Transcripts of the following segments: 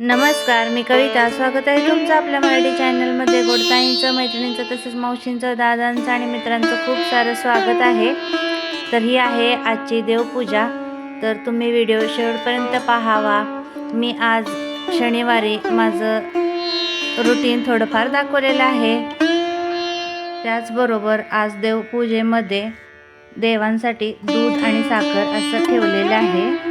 नमस्कार मी कविता. स्वागत आहे तुमचं आपल्या मराठी चॅनलमध्ये. गोडताईंचं मैत्रिणींचं तसेच मावशींचं दादांचं आणि मित्रांचं खूप सारं स्वागत आहे. तर ही आहे आजची देवपूजा. तर तुम्ही व्हिडिओ शेवटपर्यंत पाहावा. मी आज शनिवारी माझं रुटीन थोडंफार दाखवलेलं आहे. त्याचबरोबर आज देवपूजेमध्ये देवांसाठी दूध आणि साखर असं ठेवलेलं आहे.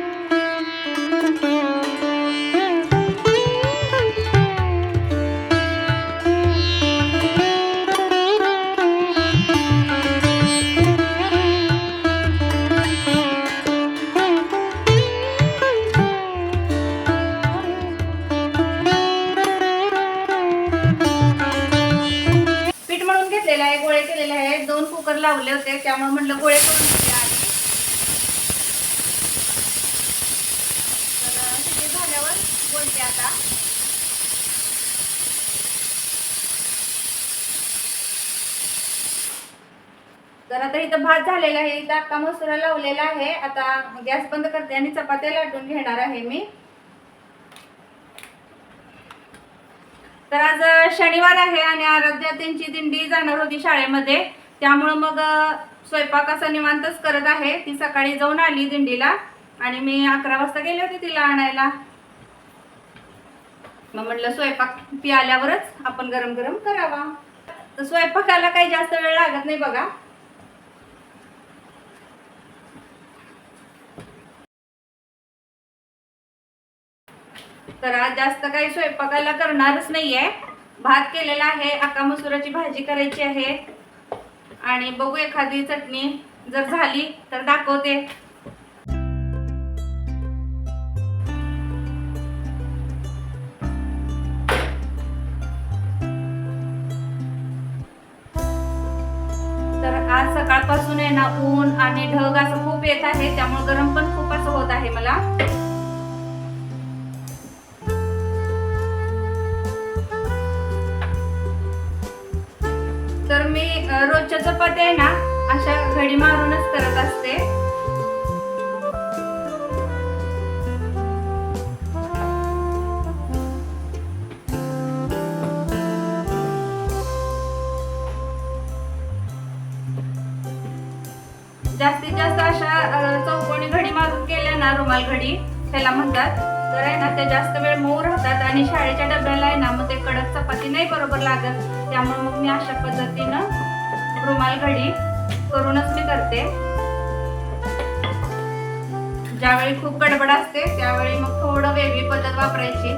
लावले त्यामुळे म्हटलं गोळे करून घेते आधी. तर शिटी झाल्यावर बोलते आता. तर आता इथं भात झालेला आहे इथं अक्का मसुरा लावलेला आहे. आता गॅस बंद करते आणि चपात्या लाटून घेणार आहे मी. तर आज शनिवार आहे आणि आराध्या त्यांची दिंडी जाणार होती शाळेमध्ये. त्यामुळं मग स्वयंपाक असा निवांतच करत आहे. ती सकाळी जाऊन आली दिंडीला आणि मी अकरा वाजता गेले होते तिला आणायला. मग म्हटलं स्वयंपाक ती आल्यावरच आपण गरम गरम करावा. तर स्वयंपाकाला काही जास्त वेळ लागत नाही बघा. तर आज जास्त काही स्वयंपाकाला करणारच नाहीये. भात केलेला आहे अक्का मसुराची भाजी करायची आहे. आणि बघू एखादी चटणी जर झाली तर दाखवते. तर आज सकाळपासून आहे ना ऊन आणि ढग असं खूप येत आहे त्यामुळे गरम पण खूप असं होत आहे मला. तर मी रोजच्या चपात्या आहे ना अशा घडी मारूनच करत असते. जास्तीत जास्त अशा चौकोनी घडी मारून केल्या ना रुमाल घडी त्याला म्हणतात. तर आहे ना ते जास्त वेळ मऊ राहतात आणि शाळेच्या डब्याला आहे ना मग ते कडक चपाती नाही बरोबर लागत. त्यामुळे मग मी अशा पद्धतीनं रुमाल घडी करूनच मी करते. ज्यावेळी खूप गडबड असते त्यावेळी मग थोडं वेगळी पद्धत वापरायची.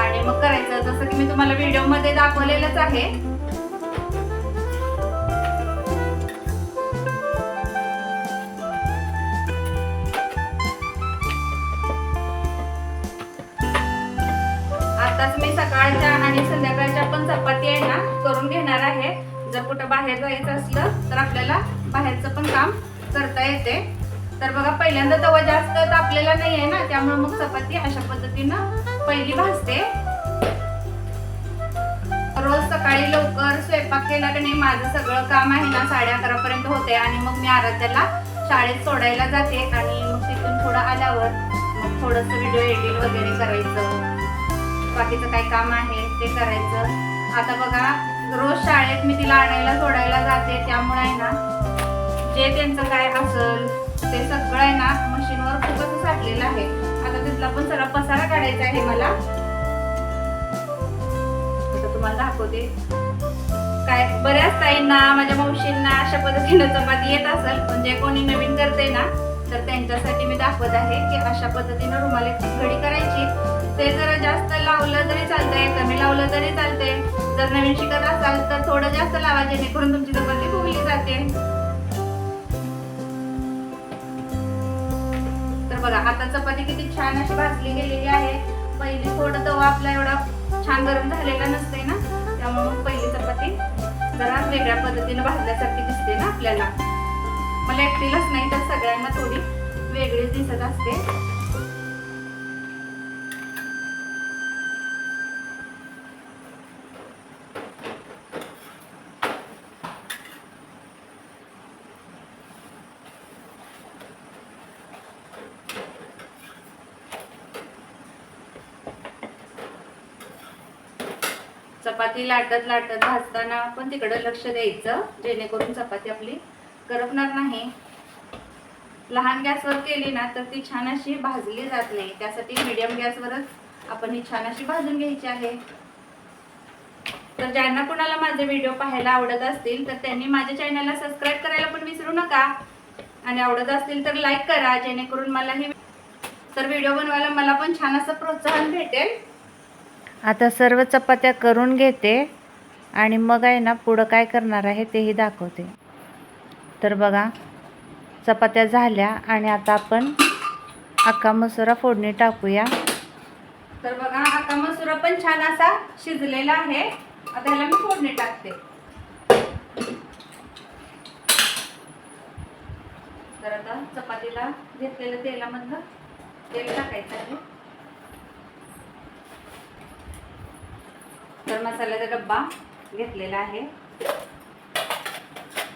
आणि मग करायचं. जसं की मी तुम्हाला व्हिडिओमध्ये दाखवलेलंच आहे. बाहेर जायचं असलं तर आपल्याला बाहेरचं पण काम करता येते. तर बघा पहिल्यांदा तवा जास्त तापलेला नाही आहे ना त्यामुळे मग चपाती अशा पद्धतीनं पहिली भाजते. रोज सकाळी लवकर स्वयंपाक केला की नाही माझं सगळं काम आहे ना साडे अकरा पर्यंत होते आणि मग मी आराध्याला शाळेत सोडायला जाते आणि मग तिथून थोडं आल्यावर मग थोडंसं व्हिडिओ एडिट वगैरे करायचं. बाकीचं काय काम आहे ते करायचं. आता बघा रोज शाळेत मी तिला आणायला सोडायला जाते. त्यामुळे आहे ना जे त्यांचं काय असल ते सगळं आहे ना मशीनवर खूपच साठलेलं आहे. आता तिथला पण सगळा पसारा काढायचा आहे मला. आता तुम्हाला दाखवते. काय बऱ्याच ताईंना माझ्या मावशींना अशा पद्धतीनं चपाती येत असेल. म्हणजे कोणी नवीन करते ना तर त्यांच्यासाठी मी दाखवत आहे की अशा पद्धतीनं रुमाल घडी करायची. ते जरा जास्त लावलं तरी चालतंय कमी लावलं तरी चालतंय. जर नवीन शिकत असाल तर थोडं जास्त लावा जेणेकरून तुमची चपाती फुगली जाते. तर बघा आता चपाती किती छान अशी भाजली गेलेली आहे. पहिली थोडं तवा आपला एवढा छान गरम झालेला नसते ना त्यामुळे पहिली चपाती जरा वेगळ्या पद्धतीने भाजल्यासारखी दिसते ना आपल्याला. मला एकटीलाच नाही तर सगळ्यांना थोडी वेगळीच दिसत असते. चपाती लाटत लाटत भाजताना पण तिकडं लक्ष द्यायचं जेणेकरून चपाती आपली करपणार नाही. लहान गॅसवर केली ना तर ती छान अशी भाजली जात नाही. त्यासाठी मीडियम गॅसवरच आपण ही छान अशी भाजून घ्यायची आहे. तर ज्यांना कोणाला माझे व्हिडिओ पाहायला आवडत असतील तर त्यांनी माझ्या चॅनलला सबस्क्राईब करायला पण विसरू नका. आणि आवडत असतील तर लाईक करा जेणेकरून मला हे तर व्हिडिओ बनवायला मला पण छान असं प्रोत्साहन भेटेल. आता सर्व चपात्या करून घेते आणि मग आहे ना पुढं काय करणार आहे तेही दाखवते. तर बघा चपात्या झाल्या आणि आता आपण अक्का मसुरा फोडणी टाकूया. तर बघा आता मसुरा पण छान असा शिजलेला आहे. आता ह्याला मी फोडणी टाकते. तर आता चपातीला घेतलेलं तेलामधलं तेल टाकायचं आहे. तर मसाल्याचा डब्बा घेतलेला आहे.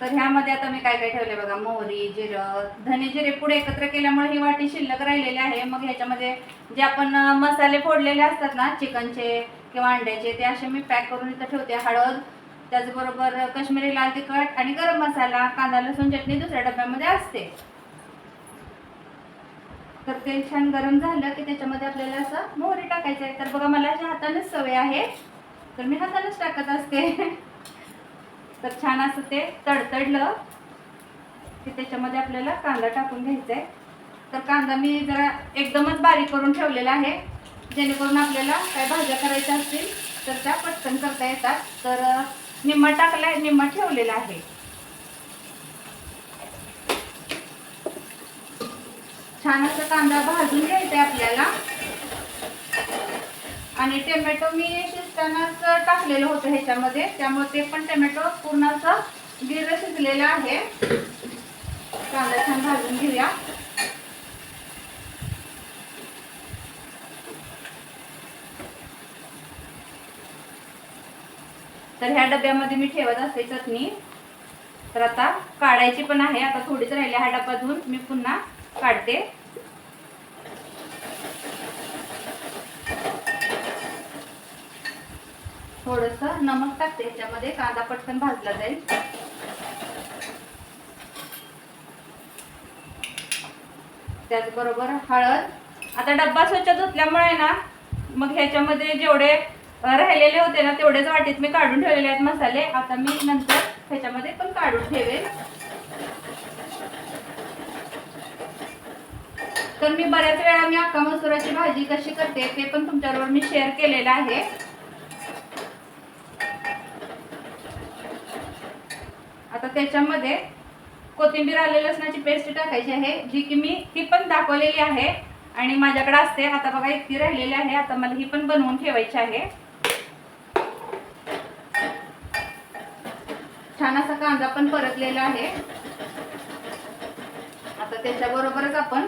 तर ह्यामध्ये आता मी काय काय ठेवले बघा मोहरी जिरं धने जिरे पुढे एकत्र केल्यामुळे ही वाटी शिल्लक राहिलेली आहे. मग ह्याच्यामध्ये जे आपण मसाले फोडलेले असतात ना चिकनचे किंवा अंड्याचे ते असे मी पॅक करून इथं ठेवते. हळद त्याचबरोबर कश्मीरी लाल तिखट आणि गरम मसाला कांदा लसूण चटणी दुसऱ्या डब्यामध्ये असते. तर तेल छान गरम झालं की त्याच्यामध्ये आपल्याला असं मोहरी टाकायचं आहे. तर बघा मला अशा हातानेच सवय आहे तर मी हातानेच टाकत असते. तर छान असं ते तडतडलं की त्याच्यामध्ये आपल्याला कांदा टाकून घ्यायचा आहे तर कांदा मी जरा एकदमच बारीक करून ठेवलेला आहे. जेणेकरून आपल्याला काय भाज्या करायच्या असतील तर त्या पटकन करता येतात. तर निम्मा टाकला टाकलाय निम्मा ठेवलेला आहे. छान असं कांदा भाजून घ्यायचा आहे आपल्याला. आणि टोमॅटो मी शिजतानाच टाकलेलं होतं ह्याच्यामध्ये. त्यामुळे ते पण टोमॅटो पूर्ण असं गिर शिजलेलं आहे. कांदा छान भाजून घेऊया. तर ह्या डब्यामध्ये मी ठेवत असते चटणी. तर आता काढायची पण आहे. आता थोडीच राहिली हा डब्बा धुवून मी पुन्हा काढते. थोडस नमक टाकते ह्याच्यामध्ये कांदा पटकन भाजला जाईल. त्याचबरोबर हळद. आता डब्बा स्वच्छ धुतल्यामुळे ना मग ह्याच्यामध्ये जेवढे राहिलेले होते ना तेवढेच वाटीत मी काढून ठेवलेले आहेत मसाले. आता मी नंतर ह्याच्यामध्ये पण काढून ठेवेल तर मी बऱ्याच वेळा मी अक्का मसुराची भाजी कशी करते ते पण तुमच्याबरोबर मी शेअर केलेलं आहे. त्याच्यामध्ये कोथिंबीर आले लसणाची पेस्ट टाकायची आहे जी की मी ती पण दाखवलेली आहे आणि माझ्याकडे असते. आता बघा इतकी राहिलेली आहे. आता मला ही पण बनवून ठेवायची आहे. छान असा कांदा पण परतलेला आहे. आता त्याच्याबरोबरच आपण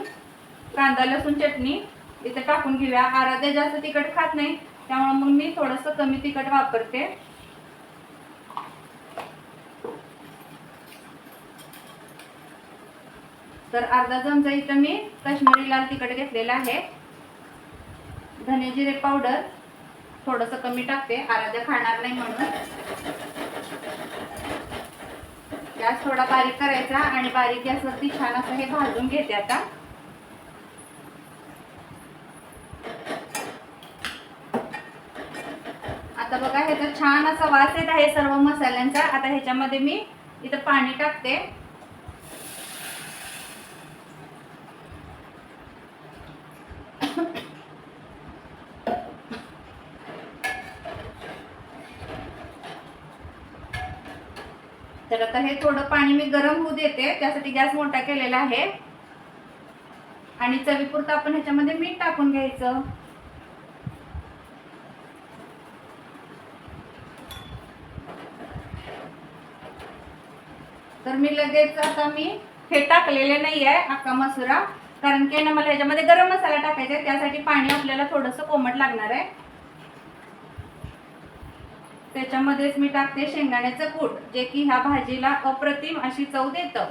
कांदा लसूण चटणी इथे टाकून घेऊया. आराध्या जास्त तिखट खात नाही त्यामुळे मग मी थोडंसं कमी तिखट वापरते. तर अर्धा चमचा इथं मी काश्मीरी लाल तिखट घेतलेला आहे. धने जिरे पावडर थोडंसं कमी टाकते आराध्या खाणार नाही म्हणून. गॅस थोडा बारीक करायचा आणि बारीक गॅसवरती छान असं हे भाजून घेते आता. आता बघा ह्याचा छान असा वास येत आहे सर्व मसाल्यांचा. आता ह्याच्यामध्ये मी इथं पाणी टाकते. आहे. हे थोडं पाणी मी गरम होऊ देते. त्यासाठी गॅस मोठा केलेला आहे. आणि चवीपुरतं आपण ह्याच्यामध्ये मीठ टाकून घ्यायचं. तर मी लगेच आता मी हे टाकलेले नाही आहे अक्का मसुरा. कारण की ना मला ह्याच्यामध्ये गरम मसाला टाकायचा आहे. त्यासाठी पाणी आपल्याला थोडंसं कोमट लागणार आहे. त्याच्यामध्येच मी टाकते शेंगदाण्याचं कूट जे की ह्या भाजीला अप्रतिम अशी चव देतं.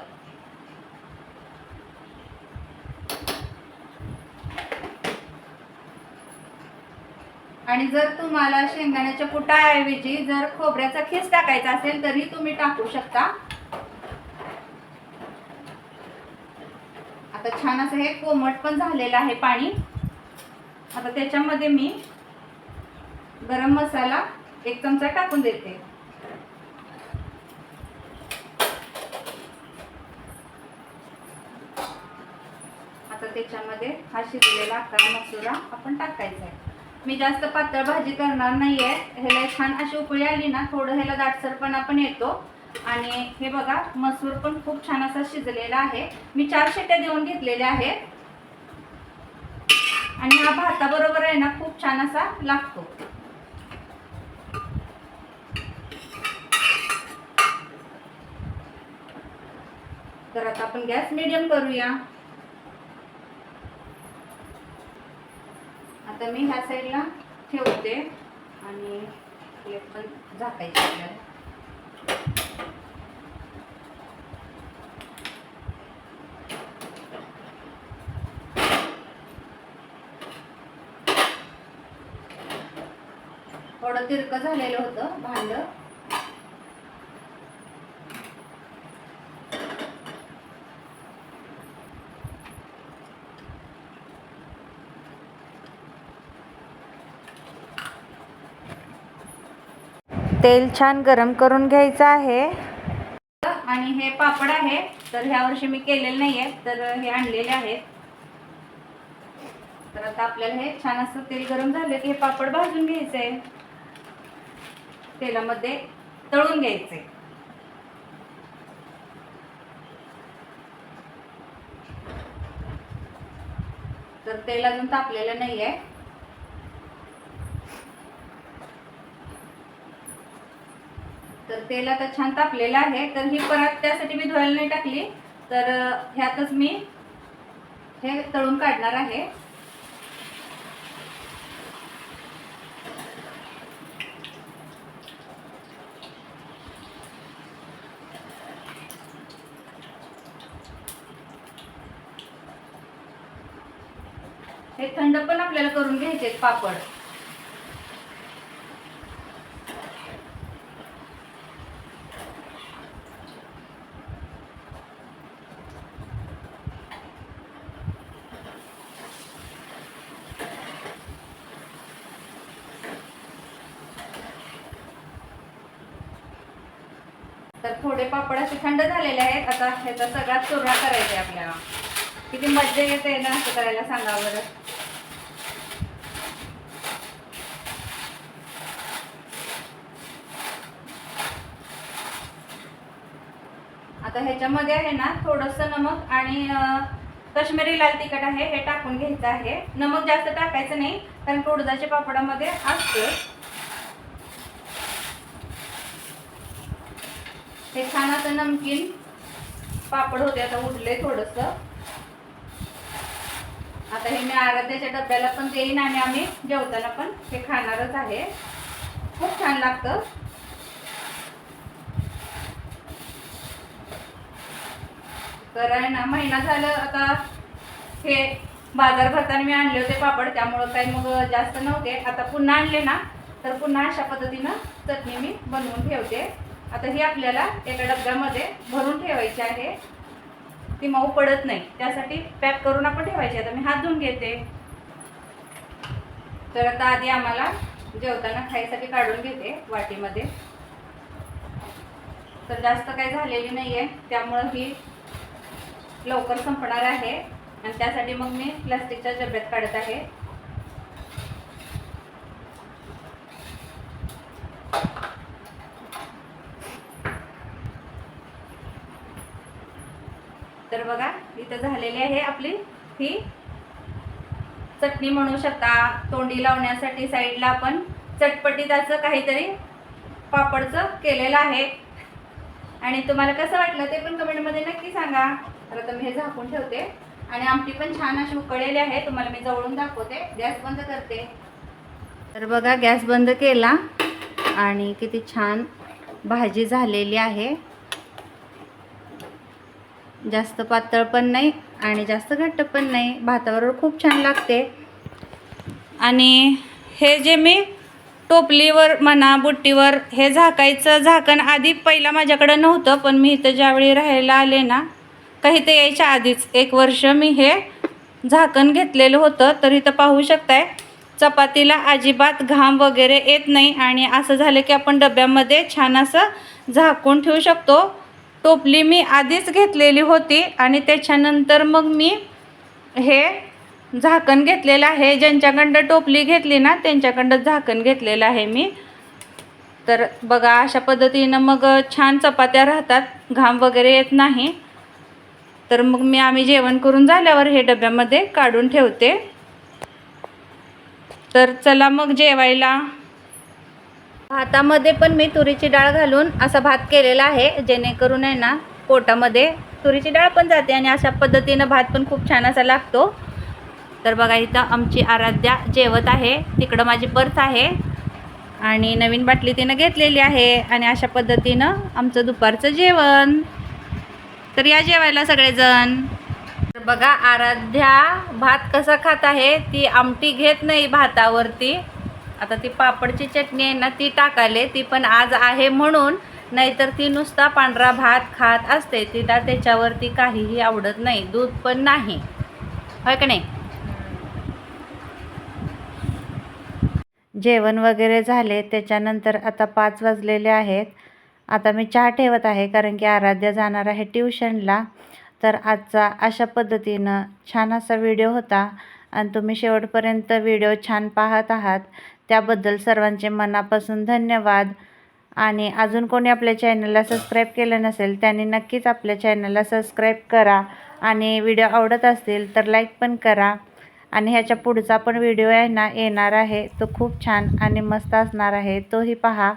आणि जर तुम्हाला शेंगदाण्याच्या कुटाऐवजी जर खोबऱ्याचा खीस टाकायचा असेल तरी तुम्ही टाकू शकता. आता छान असं हे कोमट पण झालेलं आहे पाणी. आता त्याच्यामध्ये मी गरम मसाला एक चमचा टाकून देते. आता त्याच्यामध्ये हा शिजलेला अख्खा मसुरा आपण टाकायचा आहे मी जास्त पातळ भाजी करणार नाही आहे ह्याला छान अशी उकळी आली ना थोडं ह्याला दाटसरपणा पण येतो. आणि हे बघा मसूर पण खूप छान असा शिजलेला आहे. मी चार शेट्या देऊन घेतलेल्या आहेत. आणि हा भाताबरोबर आहे ना खूप छान असा लागतो. तर आता आपण गॅस मिडियम करूया. आता मी ह्या साईडला ठेवते आणि पण झाकायचे आपल्याला. थोडं तिरकं झालेलं होतं भांडं. तेल छान गरम करून घ्यायचं आहे. आणि हे पापड आहे. तर ह्या वर्षी मी केलेले नाही आहे तर हे आणलेले आहेत. तर आता आपल्याला हे छान असं तेल गरम झालं की हे पापड भाजून घ्यायचे आहे तेलामध्ये तळून घ्यायचे तर तेल अजून तापलेलं नाही आहे तेल आता छान तापलेलं आहे. तर ही परत त्यासाठी मी धुवायला नाही टाकली. तर ह्यातच मी हे तळून काढणार आहे. हे थंड पण आपल्याला करून घ्यायचे आहेत पापड तर थोडे पापड असे थंड झालेले आहेत. आता ह्याचा सगळा चुरा करायचा आहे आपल्याला. किती मज्जा येते ना असं करायला सांगा बरं. आता ह्याच्यामध्ये आहे ना थोडंसं नमक आणि कश्मीरी लाल तिखट आहे हे टाकून घ्यायचं आहे. नमक जास्त टाकायचं नाही कारण कोडदाच्या पापडामध्ये असतं हे छान असं नमकीन पापड होते आता उरले थोडस. आता हे मी आराध्याच्या डब्याला पण देईन आणि आम्ही जेवताना पण हे खाणारच आहे. खूप छान लागतं. तर आहे ना महिना झालं आता हे बाजार भरताना मी आणले होते पापड त्यामुळं काही मग जास्त नव्हते. आता पुन्हा आणले ना तर पुन्हा अशा पद्धतीनं चटणी मी बनवून ठेवते. आता ही आपल्याला एका डब्यामध्ये भरून ठेवायची आहे. ती मऊ पडत नाही. त्यासाठी पॅक करून आपण ठेवायची. आता मी हात धुवून घेते. तर आता आधी आम्हाला जेवताना खायसाठी काढून घेते वाटीमध्ये. तर जास्त काही झालेली नाही आहे त्यामुळं ही लवकर संपणार आहे. आणि त्यासाठी मग मी प्लास्टिकच्या डब्यात काढत आहे. तर बघा इथं झालेली आहे आपली ही चटणी म्हणू शकता. तोंडी लावण्यासाठी साईडला आपण चटपटीत असं काहीतरी पापडचं केलेलं आहे. आणि तुम्हाला कसं वाटलं ते पण कमेंटमध्ये नक्की सांगा. तर आता मी हे झाकून ठेवते. आणि आमटी पण छान अशी उकळलेली आहे. तुम्हाला मी जवळून दाखवते. गॅस बंद करते. तर बघा गॅस बंद केला. आणि किती छान भाजी झालेली आहे. जास्त पातळ पण नाही आणि जास्त घट्ट पण नाही. भाताबरोबर खूप छान लागते. आणि हे जे मी टोपलीवर म्हणा बुट्टीवर हे झाकायचं झाकण आधी पहिला माझ्याकडं नव्हतं पण मी इथं ज्यावेळी राहायला आले ना काही ते यायच्या आधीच. एक वर्ष मी हे झाकण घेतलेलं होतं तर इथं पाहू शकताय चपातीला अजिबात घाम वगैरे येत नाही आणि असं झालं की आपण डब्यामध्ये छान असं झाकून ठेवू शकतो. टोपली मी आधीच घेतलेली होती आणि त्याच्यानंतर मग मी हे झाकण घेतलेलं आहे. ज्यांच्याकडं टोपली घेतली ना त्यांच्याकडं झाकण घेतलेलं आहे मी. तर बघा अशा पद्धतीनं मग छान चपात्या राहतात. घाम वगैरे येत नाही. तर मग मी आम्ही जेवण करून झाल्यावर हे डब्यामध्ये काढून ठेवते. तर चला मग जेवायला. भातामध्ये पण मी तुरीची डाळ घालून असा भात केलेला आहे. जेणेकरून आहे ना पोटामध्ये तुरीची डाळ पण जाते आणि अशा पद्धतीनं भात पण खूप छान असा लागतो. तर बघा इथं आमची आराध्या जेवत आहे. तिकडं माझी बर्थ आहे आणि नवीन बाटली तिनं घेतलेली आहे आणि अशा पद्धतीनं आमचं दुपारचं जेवण. तर या जेवायला सगळेजण. तर बघा आराध्या भात कसा खात आहे ती आमटी घेत नाही भातावरती. आता ती पापडची चटणी आहे ना ती टाकाले ती पण आज आहे म्हणून नाहीतर ती नुसता पांढरा भात खात असते. तिला त्याच्यावरती काहीही आवडत नाही दूध पण नाही. होय का नाही? जेवण वगैरे झाले त्याच्यानंतर आता पाच वाजलेले आहेत. आता मी चहा ठेवत आहे कारण की आराध्या जाणार आहे ट्युशनला. तर आजचा अशा पद्धतीनं छान असा व्हिडिओ होता. आणि तुम्ही शेवटपर्यंत व्हिडिओ छान पाहत आहात. त्याबद्दल सर्वांचे मनापासून धन्यवाद. आणि अजून कोणी आपल्या चॅनलला सबस्क्राईब केलं नसेल त्यांनी नक्कीच आपल्या चॅनलला सबस्क्राईब करा. आणि व्हिडिओ आवडत असतील तर लाईक पण करा. आणि ह्याच्या पुढचा पण व्हिडिओ आहे ना येणार आहे. तो खूप छान आणि मस्त असणार आहे. तोही पहा.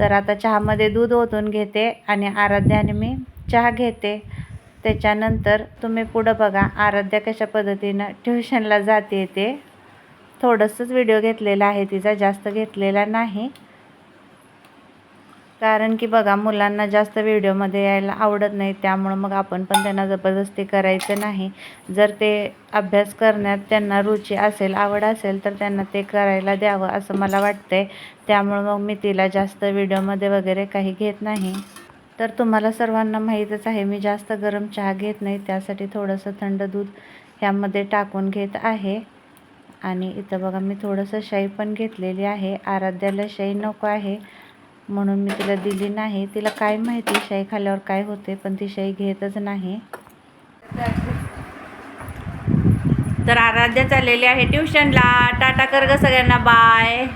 तर आता चहामध्ये दूध ओतून घेते आणि आराध्याने मी चहा घेते. त्याच्यानंतर तुम्ही पुढं बघा आराध्या कशा पद्धतीनं ट्युशनला जाते ते. थोडंसंच व्हिडिओ घेतलेला आहे तिचा जास्त घेतलेला नाही. कारण की बघा मुलांना जास्त व्हिडिओमध्ये यायला आवडत नाही त्यामुळं मग आपण पण त्यांना जबरदस्ती करायचं नाही. जर ते अभ्यास करण्यात त्यांना रुची असेल आवड असेल तर त्यांना ते करायला द्यावं असं मला वाटतंय. त्यामुळं मग मी तिला जास्त व्हिडिओमध्ये वगैरे काही घेत नाही. तर तुम्हाला सर्वांना माहीतच आहे मी जास्त गरम चहा घेत नाही त्यासाठी थोडंसं थंड दूध ह्यामध्ये टाकून घेत आहे. आणि इथं बघा मी थोडंसं शाई पण घेतलेली आहे. आराध्याला शाई नको आहे म्हणून मी तिला दिली नाही. तिला काय माहिती शाई खाल्यावर काय होते पण ती शाई घेतच नाही. तर आराध्या चाललेली आहे ट्युशनला. टाटा कर ग सगळ्यांना. बाय.